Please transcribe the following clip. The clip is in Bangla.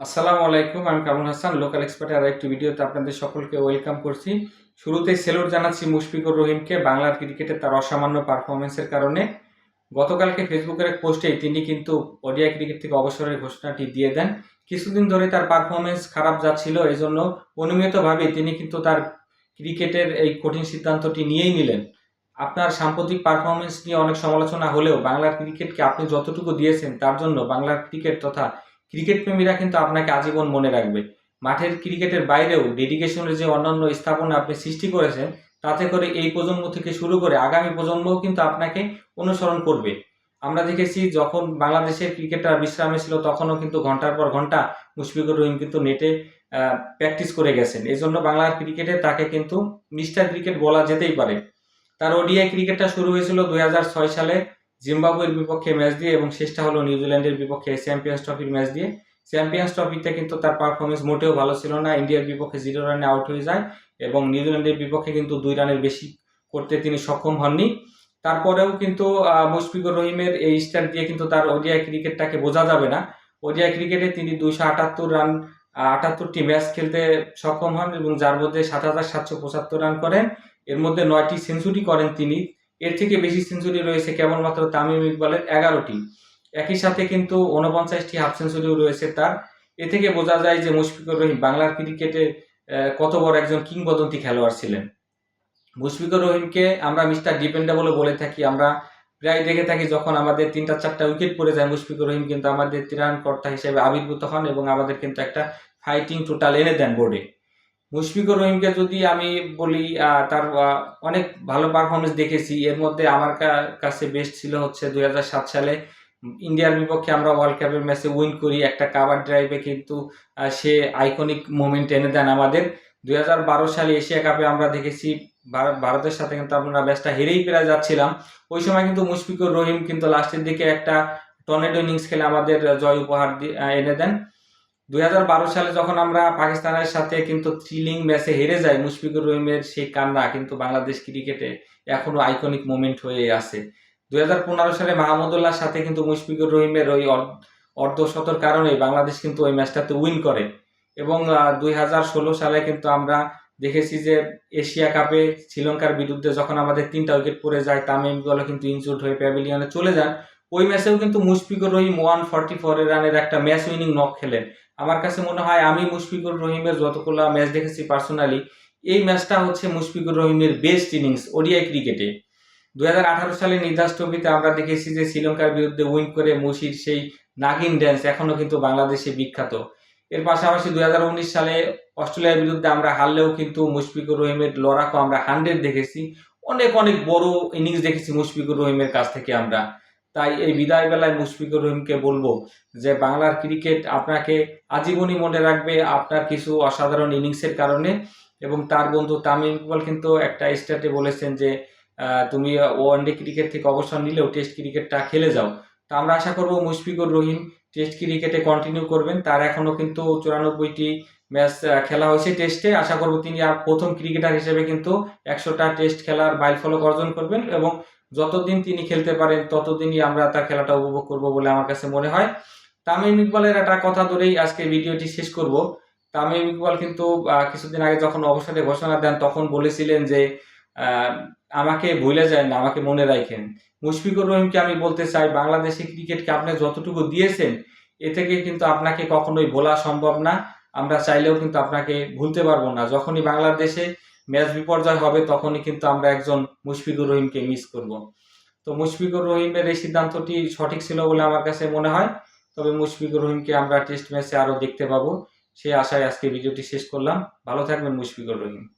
আসসালামু আলাইকুম, আমি কামরুল হাসান লোকাল এক্সপার্টের আর একটি ভিডিওতে আপনাদের সকলকে ওয়েলকাম করছি। শুরুতেই সেলুট জানাচ্ছি মুশফিকুর রহিমকে, বাংলার ক্রিকেটে তার অসামান্য পারফরমেন্সের কারণে। গতকালকে ফেসবুকের এক পোস্টেই তিনি কিন্তু ওডিআই ক্রিকেট থেকে অবসরের ঘোষণাটি দিয়ে দেন। কিছুদিন ধরে তার পারফরমেন্স খারাপ যাচ্ছিল এই জন্য অনুমিতভাবে তিনি কিন্তু তার ক্রিকেটের এই কঠিন সিদ্ধান্তটি নিয়েই নিলেন। আপনার সাম্প্রতিক পারফরমেন্স নিয়ে অনেক সমালোচনা হলেও বাংলার ক্রিকেটকে আপনি যতটুকু দিয়েছেন তার জন্য বাংলার ক্রিকেট তথা ক্রিকেট প্রেমীরা কিন্তু আপনাকে আজীবন মনে রাখবে। মাঠের ক্রিকেটের বাইরেও ডেডিকেশনের যে অন্যান্য স্থাপনা আপনি সৃষ্টি করেছেন, তাতে করে এই প্রজন্ম থেকে শুরু করে আগামী প্রজন্মও কিন্তু আপনাকে অনুসরণ করবে। আমরা দেখেছি যখন বাংলাদেশের ক্রিকেটার বিশ্রামে ছিল, তখনও কিন্তু ঘণ্টার পর ঘণ্টা মুশফিকুর রহিম কিন্তু নেটে প্র্যাকটিস করে গেছেন। এই জন্য বাংলার ক্রিকেটে তাকে কিন্তু মিস্টার ক্রিকেট বলা যেতেই পারে। তার ওডিআই ক্রিকেটটা শুরু হয়েছিল দুই হাজার ছয় সালে। জিম্বাবুয়ের বিপক্ষে ম্যাচ দিয়ে এবং শেষটা হলো নিউজিল্যান্ডের বিপক্ষে চ্যাম্পিয়ন্স ট্রফির ম্যাচ দিয়ে। চ্যাম্পিয়ন্স ট্রফিতে কিন্তু তার পারফরমেন্স মোটেও ভালো ছিল না। ইন্ডিয়ার বিপক্ষে জিরো রানে আউট হয়ে যায় এবং নিউজিল্যান্ডের বিপক্ষে কিন্তু দুই রানের বেশি করতে তিনি সক্ষম হননি। তারপরেও কিন্তু মুশফিকুর রহিমের এই স্টার দিয়ে কিন্তু তার ওডিআই ক্রিকেটটাকে বোঝা যাবে না। ওডিআই ক্রিকেটে তিনি দুইশো আটাত্তর রান আটাত্তরটি ম্যাচ খেলতে সক্ষম হন এবং যার মধ্যে সাত হাজার সাতশো পঁচাত্তর রান করেন। এর মধ্যে নয়টি সেঞ্চুরি করেন তিনি। এর থেকে বেশি সেঞ্চুরি রয়েছে কেবলমাত্র তামিম ইকবালের এগারোটি। একই সাথে কিন্তু উনপঞ্চাশটি হাফ সেঞ্চুরিও রয়েছে তার। এ থেকে বোঝা যায় যে মুশফিকুর রহিম বাংলার ক্রিকেটে কত বড় একজন কিংবদন্তি খেলোয়াড় ছিলেন। মুশফিকুর রহিমকে আমরা মিস্টার ডিপেন্ডেবল বলে থাকি। আমরা প্রায় দেখে থাকি যখন আমাদের তিনটা চারটা উইকেট পড়ে যায়, মুশফিকুর রহিম কিন্তু আমাদের ত্রিরানকর্তা হিসেবে আবির্ভূত হন এবং আমাদের কিন্তু একটা ফাইটিং টোটাল এনে দেন বোর্ডে মুশফিকুর রহিমকে যদি আমি বলি তার অনেক ভালো পারফরমেন্স দেখেছি। এর মধ্যে আমার কাছে বেস্ট ছিল হচ্ছে দুই হাজার সাত সালে ইন্ডিয়ার বিপক্ষে আমরা ওয়ার্ল্ড কাপের ম্যাচে উইন করি একটা কাবার ড্রাইভে কিন্তু সে আইকনিক মোমেন্ট এনে দেন আমাদের। দুই হাজার বারো সালে এশিয়া কাপে আমরা দেখেছি ভারতের সাথে কিন্তু আমরা ম্যাচটা হেরেই প্রায় যাচ্ছিলাম। ওই সময় কিন্তু মুশফিকুর রহিম কিন্তু লাস্টের দিকে একটা টর্নেডো ইনিংস খেলে আমাদের জয় উপহার এনে দেন। দুই হাজার বারো সালে যখন আমরা পাকিস্তানের সাথে কিন্তু থ্রিলিং ম্যাচে হেরে যাই, মুশফিকুর রহিমের সেই কান্না কিন্তু বাংলাদেশ ক্রিকেটে এখনও আইকনিক মোমেন্ট হয়ে আছে। দুই হাজার পনেরো সালে মাহমুদুল্লাহর সাথে কিন্তু মুশফিকুর রহিমের ওই অর্ধশতর কারণে বাংলাদেশ কিন্তু ওই ম্যাচটাতে উইন করে। এবং দুই হাজার ষোলো সালে কিন্তু আমরা দেখেছি যে এশিয়া কাপে শ্রীলঙ্কার বিরুদ্ধে যখন আমাদের তিনটা উইকেট পড়ে যায়, তামিম ইকবালও কিন্তু ইনজুর্ড হয়ে প্যাভিলিয়নে চলে যান। ওই ম্যাচেও কিন্তু Mushfiqur Rahim one forty four রানের একটা ম্যাচ উইনিং নক খেলেন। আমার কাছে মনে হয় আমি মুশফিকুর রহিমের যতগুলো ম্যাচ দেখেছি পার্সোনালি এই ম্যাচটা হচ্ছে মুশফিকুর রহিমের বেস্ট ইনিংস ওডিআই ক্রিকেটে দু সালে নির্দাস ট্রফিতে আমরা দেখেছি যে শ্রীলঙ্কার বিরুদ্ধে উইন করে মুশির সেই নাগিন ড্যান্স এখনও কিন্তু বাংলাদেশে বিখ্যাত। এর পাশাপাশি দুই হাজার উনিশ সালে অস্ট্রেলিয়ার বিরুদ্ধে আমরা হারলেও কিন্তু মুশফিকুর রহিমের লড়াকো আমরা হান্ড্রেড দেখেছি। অনেক অনেক বড় ইনিংস দেখেছি মুশফিকুর রহিমের কাছ থেকে আমরা। তাই এই বিদায় বেলায় মুশফিকুর রহিমকে বলব যে বাংলার ক্রিকেট আপনাকে আজীবনই মনে রাখবে আপনার কিছু অসাধারণ ইনিংসের কারণে। এবং তার বন্ধু তামিম ইকবাল কিন্তু একটা স্টার্টে বলেছেন যে তুমি ওয়ানডে ক্রিকেট থেকে অবসর নিলেও টেস্ট ক্রিকেটটা খেলে যাও। তা আমরা আশা করব মুশফিকুর রহিম টেস্ট ক্রিকেটে কন্টিনিউ করবেন। তার এখনও কিন্তু চুরানব্বইটি ম্যাচ খেলা হয়েছে টেস্টে। আশা করব তিনি আর প্রথম ক্রিকেটার হিসেবে কিন্তু একশোটা টেস্ট খেলার বাইল ফলক অর্জন করবেন। এবং যতদিন তিনি খেলতে পারেন, ততদিনই আমরা তার খেলাটা উপভোগ করব বলে আমার কাছে মনে হয়। তামিম ইকবালের একটা কথা ধরেই আজকে ভিডিওটি শেষ করব। তামিম ইকবাল কিন্তু কিছুদিন আগে যখন অবসরে ঘোষণা দেন, তখন বলেছিলেন যে আমাকে ভুলে যায় না, আমাকে মনে রাখেন। মুশফিকুর রহিমকে আমি বলতে চাই, বাংলাদেশি ক্রিকেটকে আপনি যতটুকু দিয়েছেন, এ থেকে কিন্তু আপনাকে কখনোই বলা সম্ভব না। আমরা চাইলেও কিন্তু আপনাকে ভুলতে পারব না। যখনই বাংলাদেশে ম্যাচ বিপর্যয় হবে, তখনই কিন্তু আমরা একজন মুশফিকুর রহিমকে মিস করব। তো মুশফিকুর রহিমের এই সিদ্ধান্তটি সঠিক ছিল বলে আমার কাছে মনে হয়। তবে মুশফিকুর রহিমকে আমরা টেস্ট ম্যাচে আরও দেখতে পাবো। সেই আশায় আজকে ভিডিওটি শেষ করলাম। ভালো থাকবেন মুশফিকুর রহিম।